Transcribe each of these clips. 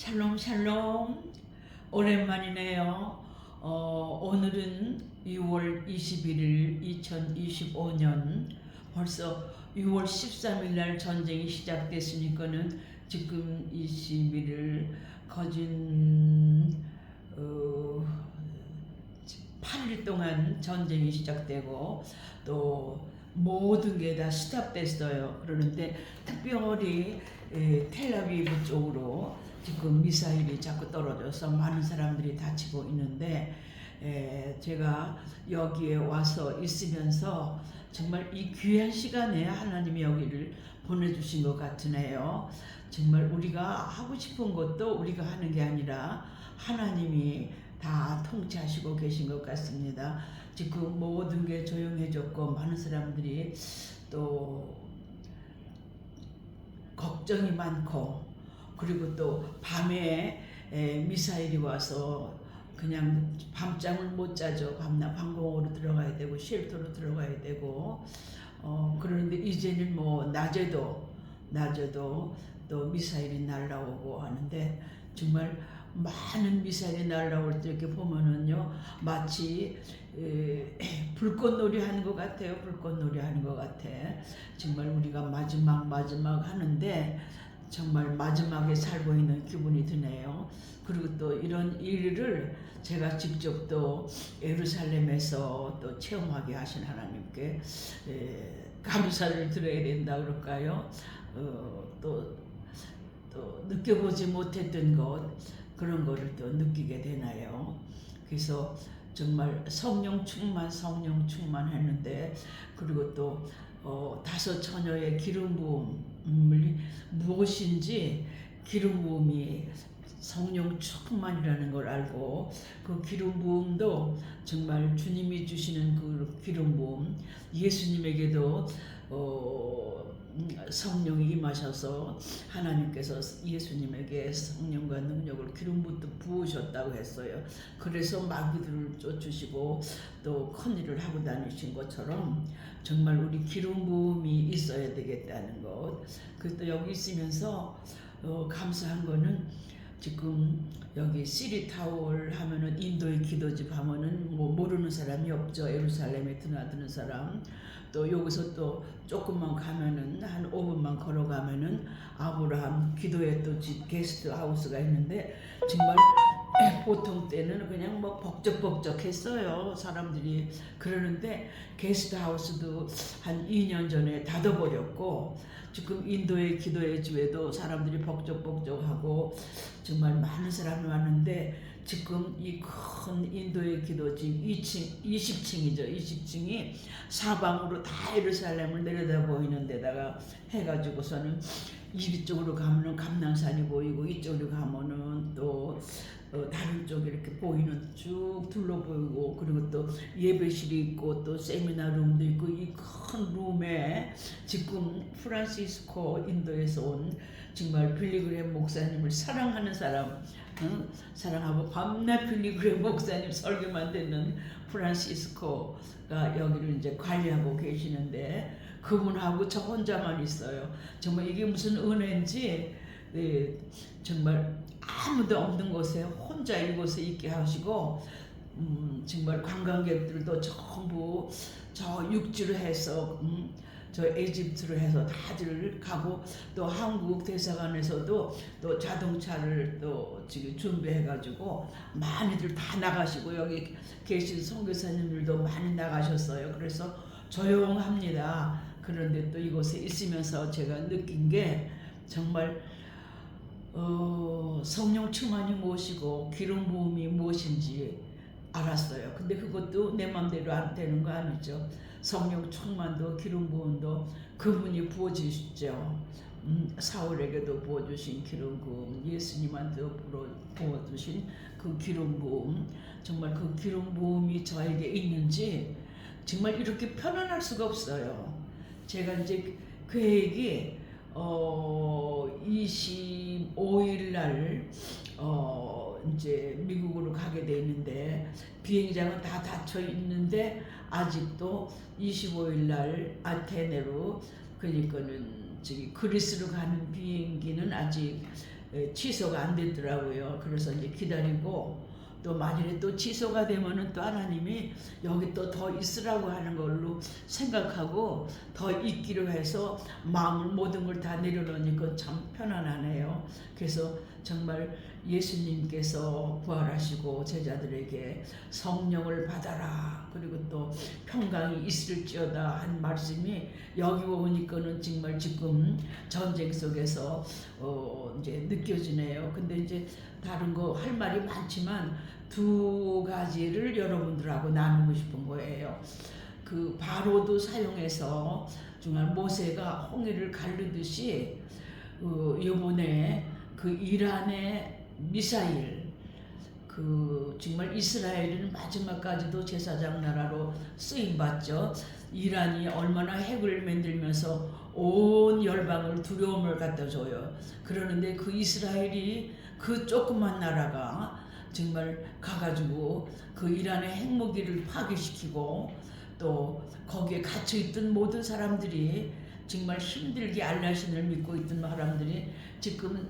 샬롬 샬롬 오랜만이네요. 어, 오늘은 6월 21일 2025년 벌써 6월 13일 날 전쟁이 시작됐으니까는 지금 21일 거진 어, 8일 동안 전쟁이 시작되고 또 모든 게 다 스탑됐어요. 그러는데 특별히 에, 텔아비브 쪽으로 지금 미사일이 자꾸 떨어져서 많은 사람들이 다치고 있는데 에, 제가 여기에 와서 있으면서 정말 이 귀한 시간에 하나님이 여기를 보내주신 것 같으네요. 정말 우리가 하고 싶은 것도 우리가 하는 게 아니라 하나님이 다 통치하시고 계신 것 같습니다. 지금 모든 게 조용해졌고 많은 사람들이 또 걱정이 많고 그리고 또 밤에 에, 미사일이 와서 그냥 밤잠을 못 자죠. 밤낮 방공으로 들어가야 되고 쉘터로 들어가야 되고. 어 그런데 이제는 뭐 낮에도 낮에도 또 미사일이 날라오고 하는데 정말 많은 미사일이 날라올 때 이렇게 보면은요 마치 에, 불꽃놀이 하는 것 같아요. 불꽃놀이 하는 것 같아. 정말 우리가 마지막 마지막 하는데 정말 마지막에 살고 있는 기분이 드네요 그리고 또 이런 일을 제가 직접 또 예루살렘에서 또 체험하게 하신 하나님께 에, 감사를 드려야 된다 그럴까요 어, 또, 또 느껴보지 못했던 것 그런 거를 또 느끼게 되나요? 그래서 정말 성령 충만 성령 충만 했는데 그리고 또 어, 다섯 처녀의 기름 부음 을 무엇인지 기름 부음이 성령 충만이라는 걸 알고 그 기름 부음도 정말 주님이 주시는 그 기름 부음 예수님에게도 어, 성령이 임하셔서 하나님께서 예수님에게 성령과 능력을 기름부터 부으셨다고 했어요. 그래서 마귀들을 쫓으시고 또 큰일을 하고 다니신 것처럼 정말 우리 기름 부음이 있어야 되겠다는 것. 그또 여기 있으면서 어, 감사한 거는 지금 여기 시리타월 하면은 인도의 기도집 하면은 뭐 모르는 사람이 없죠. 예루살렘에 드나드는 사람. 또 여기서 또 조금만 가면은 한 5분만 걸어가면은 아브라함 기도의 또 집 게스트 하우스가 있는데 정말 보통 때는 그냥 뭐 벅적벅적했어요 사람들이 그러는데 게스트 하우스도 한 2년 전에 닫아버렸고 지금 인도의 기도의 집에도 사람들이 벅적벅적하고 정말 많은 사람이 왔는데 지금 이 큰 인도의 기도집 2층 20층이죠. 20층이 사방으로 다 예루살렘을 내려다 보이는 데다가 해가지고서는 이쪽으로 가면은 감낭산이 보이고 이쪽으로 가면은 또 어, 다른 쪽에 이렇게 보이는 쭉 둘러 보이고 그리고 또 예배실이 있고 또 세미나 룸도 있고 이 큰 룸에 지금 프란시스코 인도에서 온 정말 빌리그레 목사님을 사랑하는 사람 응? 사랑하고 밤낮 빌리그레 목사님 설교만 듣는 프란시스코가 여기를 이제 관리하고 계시는데 그분하고 저 혼자만 있어요. 정말 이게 무슨 은혜인지 네, 정말 아무도 없는 곳에 혼자 이곳에 있게 하시고 음, 정말 관광객들도 전부 저 육지로 해서 음, 저 에집트로 해서 다들 가고 또 한국 대사관에서도 또 자동차를 또 지금 준비해가지고 많이들 다 나가시고 여기 계신 선교사님들도 많이 나가셨어요. 그래서 조용합니다. 그런데 또 이곳에 있으면서 제가 느낀 게 정말 어, 성령 충만이 무엇이고 기름 부음이 무엇인지 알았어요. 근데 그것도 내 맘대로 안 되는 거 아니죠. 성령 충만도 기름 부음도 그분이 부어주시죠. 음, 사울에게도 부어주신 기름 부음, 예수님한테도 부어주신 그 기름 부음, 정말 그 기름 부음이 저에게 있는지 정말 이렇게 편안할 수가 없어요. 제가 이제 계획이 어 25일 날 어, 이제 미국으로 가게 돼 있는데 비행장은 다 닫혀 있는데 아직도 25일 날 아테네로 그러니까는 저기 그리스로 가는 비행기는 아직 에, 취소가 안 됐더라고요. 그래서 이제 기다리고 또 만일에 또 취소가 되면은 또 하나님이 여기 또 더 있으라고 하는 걸로 생각하고 더 있기로 해서 마음을 모든 걸 다 내려놓으니까 참 편안하네요. 그래서 정말 예수님께서 부활하시고 제자들에게 성령을 받아라 그리고 또 평강이 있을지어다 한 말씀이 여기 오니까는 정말 지금 전쟁 속에서 어 이제 느껴지네요. 근데 이제 다른 거 할 말이 많지만 두 가지를 여러분들하고 나누고 싶은 거예요. 그 바로도 사용해서 정말 모세가 홍해를 가르듯이 어, 이번에 그 이란의 미사일 그 정말 이스라엘은 마지막까지도 제사장 나라로 쓰임 받죠. 이란이 얼마나 핵을 만들면서 온 열방을 두려움을 갖다 줘요. 그러는데 그 이스라엘이 그 조그만 나라가 정말 가가지고 그 이란의 핵무기를 파괴시키고 또 거기에 갇혀 있던 모든 사람들이 정말 힘들게 알라신을 믿고 있던 사람들이 지금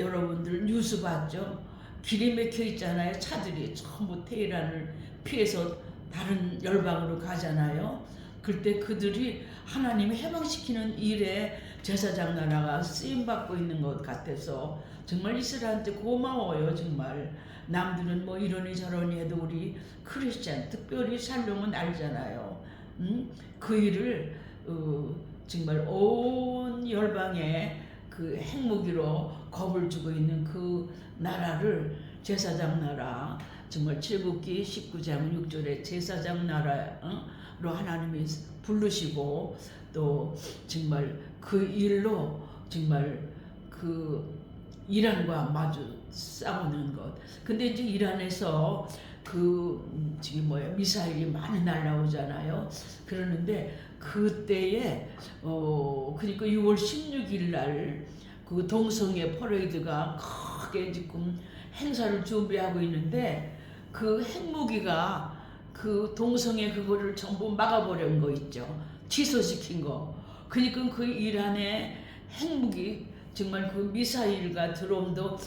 여러분들 뉴스 봤죠? 길이 막혀 있잖아요. 차들이 전부 테헤란을 피해서 다른 열방으로 가잖아요. 그때 그들이 하나님이 해방시키는 일에 제사장 나라가 쓰임 받고 있는 것 같아서 정말 이스라엘한테 고마워요 정말 남들은 뭐 이러니 저러니 해도 우리 크리스찬 특별히 살롱은 알잖아요. 음? 그 일을 어, 정말 온 열방에 그 핵무기로 겁을 주고 있는 그 나라를 제사장 나라 정말 칠국기 19장 6절에 제사장 나라로 하나님이 부르시고 또 정말 그 일로 정말 그 이란과 마주 싸우는 것. 근데 이제 이란에서 그 음, 지금 뭐야 미사일이 많이 날라오잖아요. 그러는데 그때에 어 그러니까 6월 16일 날 그 동성애 퍼레이드가 크게 지금 행사를 준비하고 있는데 그 핵무기가 그 동성애 그거를 전부 막아버린 거 있죠. 취소시킨 거. 그러니까 그 이란의 핵무기 정말 그 미사일과 드론도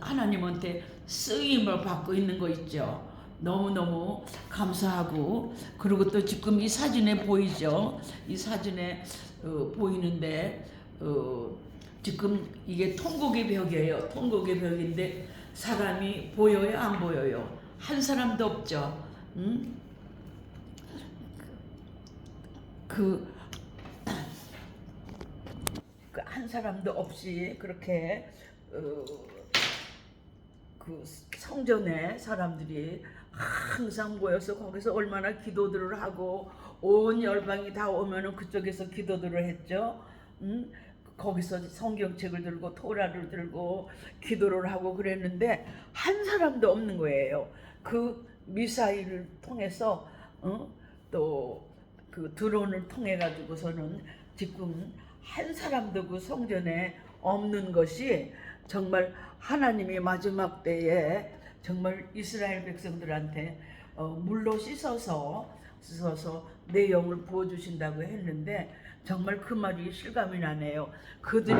하나님한테 쓰임을 받고 있는 거 있죠. 너무너무 감사하고 그리고 또 지금 이 사진에 보이죠. 이 사진에 어, 보이는데 어, 지금 이게 통곡의 벽이에요. 통곡의 벽인데 사람이 보여요, 안 보여요? 한 사람도 없죠. 음? 그한 사람도 없이 그렇게 어, 그 성전에 사람들이 항상 모여서 거기서 얼마나 기도들을 하고 온 열방이 다 오면은 그쪽에서 기도들을 했죠. 음? 거기서 성경책을 들고 토라를 들고 기도를 하고 그랬는데 한 사람도 없는 거예요. 그 미사일을 통해서 어? 또그 드론을 통해 가지고서는 지금 한 사람도 그 성전에 없는 것이 정말 하나님이 마지막 때에 정말 이스라엘 백성들한테 어, 물로 씻어서 씻어서 내 영을 부어 주신다고 했는데 정말 그 말이 실감이 나네요. 그들이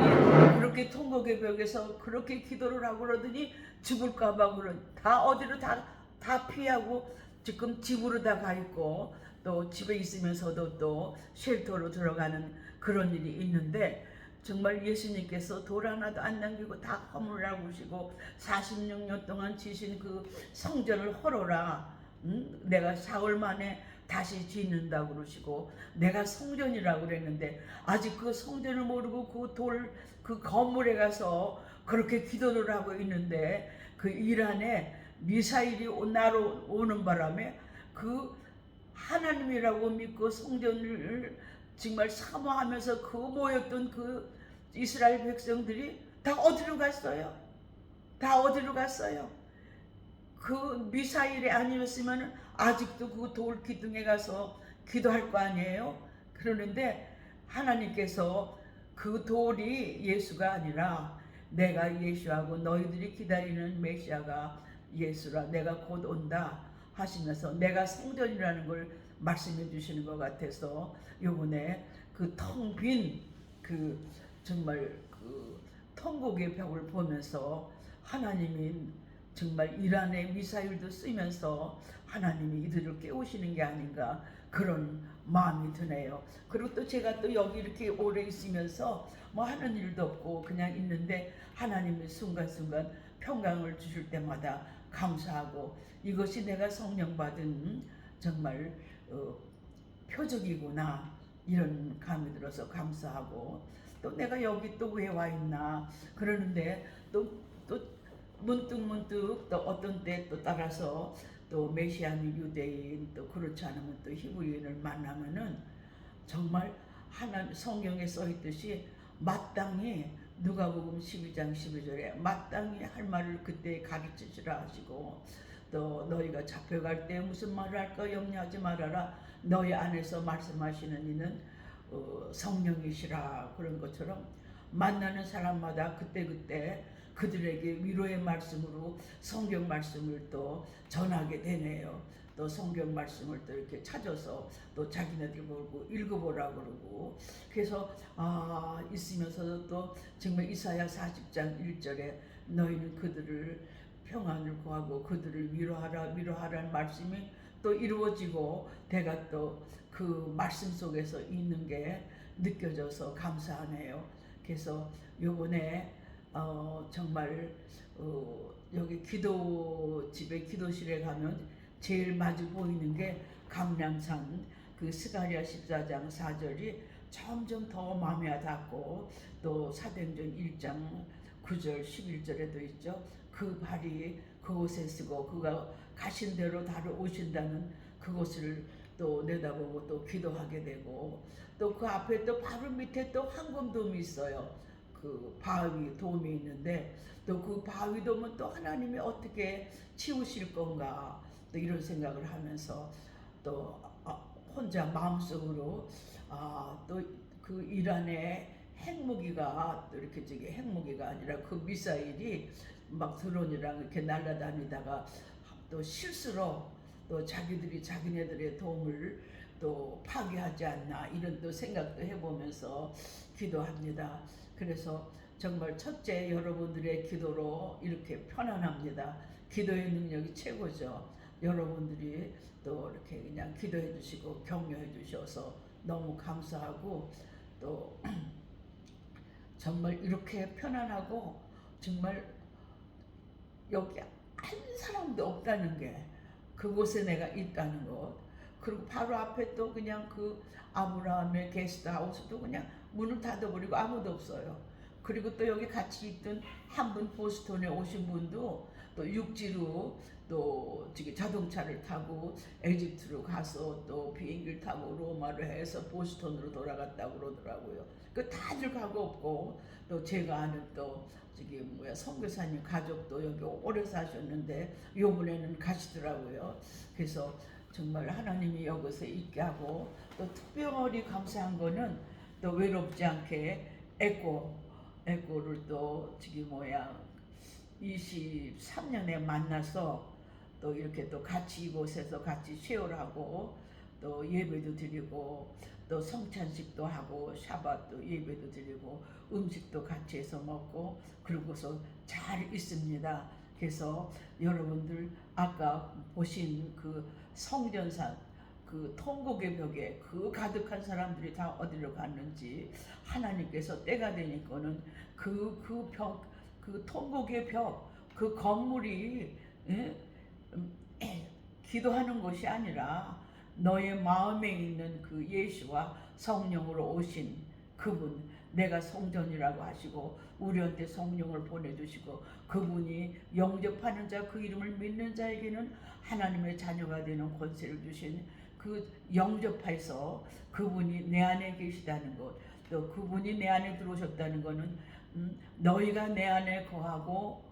그렇게 통곡의 벽에서 그렇게 기도를 하고 그러더니 죽을까봐 그런 다 어디로 다, 다 피하고 지금 집으로 다 가 있고 또 집에 있으면서도 또 쉘터로 들어가는 그런 일이 있는데 정말 예수님께서 돌 하나도 안 남기고 다 허물라고 하시고 46년 동안 지신 그 성전을 헐어라 응? 내가 사흘 만에 다시 짓는다고 그러시고 내가 성전이라고 그랬는데 아직 그 성전을 모르고 그 돌그 건물에 가서 그렇게 기도를 하고 있는데 그 이란에 미사일이 나로 오는 바람에 그 하나님이라고 믿고 성전을 정말 사모하면서 그 모였던 그 이스라엘 백성들이 다 어디로 갔어요? 다 어디로 갔어요? 그 미사일이 아니었으면 아직도 그 돌 기둥에 가서 기도할 거 아니에요? 그러는데 하나님께서 그 돌이 예수가 아니라 내가 예수하고 너희들이 기다리는 메시아가 예수라 내가 곧 온다 하시면서 내가 성전이라는 걸 말씀해 주시는 것 같아서 요번에 그 텅 빈 그 정말 그 통곡의 벽을 보면서 하나님이 정말 이란의 미사일도 쓰면서 하나님이 이들을 깨우시는 게 아닌가 그런 마음이 드네요. 그리고 또 제가 또 여기 이렇게 오래 있으면서 뭐 하는 일도 없고 그냥 있는데 하나님이 순간순간 평강을 주실 때마다 감사하고 이것이 내가 성령 받은 정말 어, 표적이구나 이런 감이 들어서 감사하고 또 내가 여기 또 왜 와 있나 그러는데 또 또 문득 문득 또 어떤 때 또 따라서 또 메시아니 유대인 또 그렇지 않으면 또 히브리인을 만나면은 정말 하나 성경에 써 있듯이 마땅히 누가복음 12장 12절에 마땅히 할 말을 그때 가르치시라 하시고 또 너희가 잡혀갈 때 무슨 말을 할까 염려하지 말아라 너희 안에서 말씀하시는 이는 어, 성령이시라 그런 것처럼 만나는 사람마다 그때그때 그들에게 위로의 말씀으로 성경 말씀을 또 전하게 되네요. 또 성경 말씀을 또 이렇게 찾아서 또 자기네들 보고 읽어보라 그러고 그래서 아 있으면서도 또 정말 이사야 40장 1절에 너희는 그들을 평안을 구하고 그들을 위로하라 위로하라는 말씀이 또 이루어지고 내가 또 그 말씀 속에서 있는 게 느껴져서 감사하네요. 그래서 요번에 어 정말 어 여기 기도 집에 기도실에 가면 제일 마주 보이는 게 강남산 그 스가랴 14장 4절이 점점 더 마음에 닿고 또 사도행전 1장 9절 11절에도 있죠. 그 발이 그곳에 쓰고 그가 가신 대로 다루 오신다는 그곳을 또 내다보고 또 기도하게 되고 또 그 앞에 또 바로 밑에 또 황금돔이 있어요. 그 바위 돔이 있는데 또 그 바위 돔은 또 하나님이 어떻게 치우실 건가 또 이런 생각을 하면서 또 아, 혼자 마음속으로 아, 또 그 이란의 핵무기가 또 이렇게 저기 핵무기가 아니라 그 미사일이 막 드론이랑 이렇게 날아다니다가 또 실수로 또 자기들이 자기네들의 도움을 또 파괴하지 않나 이런 또 생각도 해보면서 기도합니다. 그래서 정말 첫째 여러분들의 기도로 이렇게 편안합니다. 기도의 능력이 최고죠. 여러분들이 또 이렇게 그냥 기도해 주시고 격려해 주셔서 너무 감사하고 또 정말 이렇게 편안하고 정말 여기 한 사람도 없다는 게 그곳에 내가 있다는 것 그리고 바로 앞에 또 그냥 그 아브라함의 게스트하우스도 그냥 문을 닫아버리고 아무도 없어요. 그리고 또 여기 같이 있던 한 분 보스턴에 오신 분도 또 육지로 또 저기 자동차를 타고 에집트로 가서 또 비행기를 타고 로마로 해서 보스턴으로 돌아갔다고 그러더라고요. 그 다들 가고 없고 또 제가 아는 또 저기 뭐야 선교사님 가족도 여기 오래 사셨는데 요번에는 가시더라고요. 그래서 정말 하나님이 여기서 있게 하고 또 특별히 감사한 거는 또 외롭지 않게 에코 에코를 또 저기 뭐야 23년에 만나서 또 이렇게 또 같이 이곳에서 같이 쉐어하고 또 예배도 드리고 또 성찬식도 하고 샤바도 예배도 드리고 음식도 같이 해서 먹고 그러고서 잘 있습니다. 그래서 여러분들 아까 보신 그 성전산 그 통곡의 벽에 그 가득한 사람들이 다 어디로 갔는지 하나님께서 때가 되니까는 그 그 벽 그 통곡의 벽 그 건물이 예? 음, 기도하는 것이 아니라 너의 마음에 있는 그 예수와 성령으로 오신 그분 내가 성전이라고 하시고 우리한테 성령을 보내주시고 그분이 영접하는 자 그 이름을 믿는 자에게는 하나님의 자녀가 되는 권세를 주신 그 영접해서 그분이 내 안에 계시다는 것, 또 그분이 내 안에 들어오셨다는 것은 음, 너희가 내 안에 거하고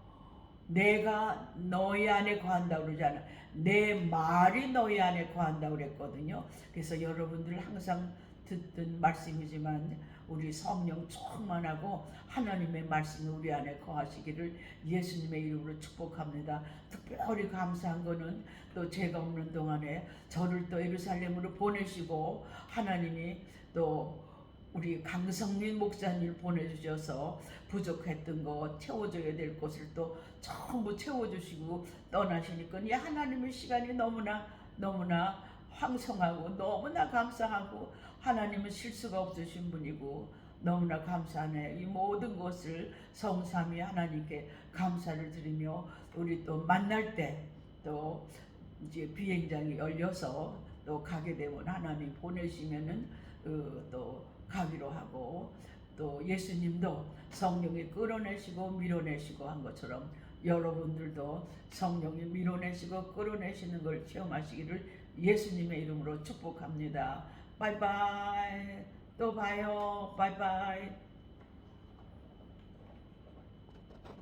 내가 너희 안에 거한다고 그러잖아. 내 말이 너희 안에 거한다고 그랬거든요. 그래서 여러분들 항상 듣던 말씀이지만 우리 성령 충만하고 하나님의 말씀이 우리 안에 거하시기를 예수님의 이름으로 축복합니다. 특별히 감사한 거는 또 제가 없는 동안에 저를 또 예루살렘으로 보내시고 하나님이 또 우리 강성민 목사님 보내주셔서 부족했던 거 채워줘야 될 것을 또 전부 채워주시고 떠나시니까 이 하나님의 시간이 너무나 너무나 황성하고 너무나 감사하고 하나님은 실수가 없으신 분이고 너무나 감사하네. 이 모든 것을 성삼위 하나님께 감사를 드리며 우리 또 만날 때 또 이제 비행장이 열려서 또 가게 되면 하나님 보내시면은 어, 또 가기로 하고 또 예수님도 성령이 끌어내시고 밀어내시고 한 것처럼 여러분들도 성령이 밀어내시고 끌어내시는 걸 체험하시기를 예수님의 이름으로 축복합니다. 바이바이. 또 봐요. 바이바이.